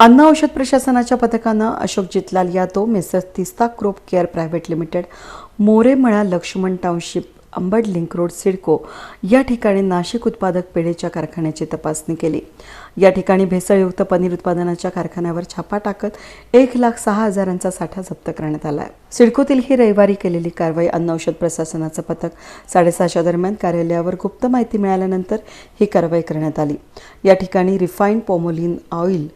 अन्न औषध प्रशासनाच्या पथकानं Ashok Jitlal Yadav messrs Teesta crop care private limited Moremala Laxman township Ambad link road CIDCO या ठिकाणी नाशिक उत्पादक पेढेच्या कारखान्याची तपासणी केली. या ठिकाणी भेसळयुक्त पनीर उत्पादनाच्या कारखान्यावर छापा टाकत एक लाख सहा हजारांचा साठा जप्त करण्यात आला आहे सिडकोतील ही रविवारी केलेली कारवाई अन्न औषध प्रशासनाचं पथक साडेसहाच्या दरम्यान कार्यालयावर गुप्त माहिती मिळाल्यानंतर ही कारवाई करण्यात आली. या ठिकाणी refined palmolein oil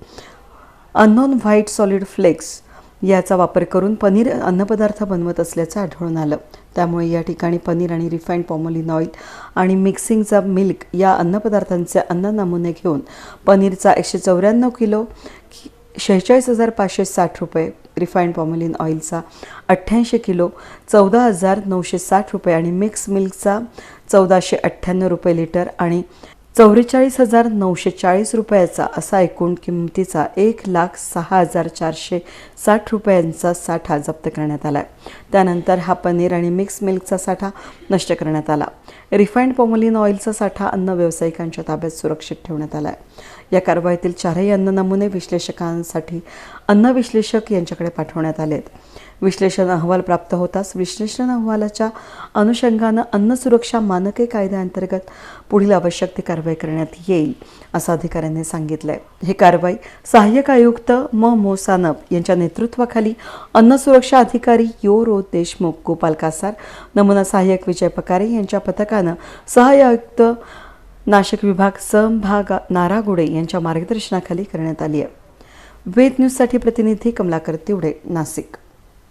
unknown white solid flakes याचा वापर करून पनीर अन्नपदार्थ बनवत असल्याचं आढळून आलं. त्यामुळे या ठिकाणी पनीर आणि रिफाईंड पॉमोलिन ऑइल आणि मिक्सिंगचा मिल्क या अन्नपदार्थांचे अन्न नमुने घेऊन पनीरचा एकशे चौऱ्याण्णव किलो शेहेचाळीस हजार पाचशे साठ रुपये रिफाईंड पॉमोलिन ऑइलचा अठ्ठ्याऐंशी किलो चौदा हजार नऊशे साठ रुपये आणि मिक्स मिल्कचा चौदाशे अठ्ठ्याण्णव रुपये लिटर आणि चौवेचाळीस हजार नऊशे चाळीस रुपयाचा असा एकूण किमतीचा एक लाख सहा हजार चारशे साठ रुपयांचा साठा जप्त करण्यात आला त्यानंतर हा पनीर आणि मिक्स मिल्कचा साठा नष्ट करण्यात आला. रिफाईंड पॉमोलिन ऑइलचा साठा अन्न व्यावसायिकांच्या ताब्यात सुरक्षित ठेवण्यात आला आहे या कारवाईतील चारही अन्न नमुने विश्लेषकांसाठी अन्न विश्लेषक यांच्याकडे पाठवण्यात आले आहेत विश्लेषण अहवाल प्राप्त होताच विश्लेषण अहवालाच्या अनुषंगानं अन्न सुरक्षा मानके कायद्याअंतर्गत पुढील आवश्यक ती कारवाई करण्यात येईल असं अधिकाऱ्यांनी सांगितलंय. ही कारवाई सहाय्यक आयुक्त म. मोसानप यांच्या नेतृत्वाखाली अन्न सुरक्षा अधिकारी यो. रो. देशमुख गोपाल कासार नमुना सहाय्यक विजय पकारे यांच्या पथकानं सहाय्य आयुक्त नाशिक विभाग संभाग नारागुडे यांच्या मार्गदर्शनाखाली करण्यात आली आहे. वेद न्यूजसाठी प्रतिनिधी कमलाकर तिवडे नाशिक.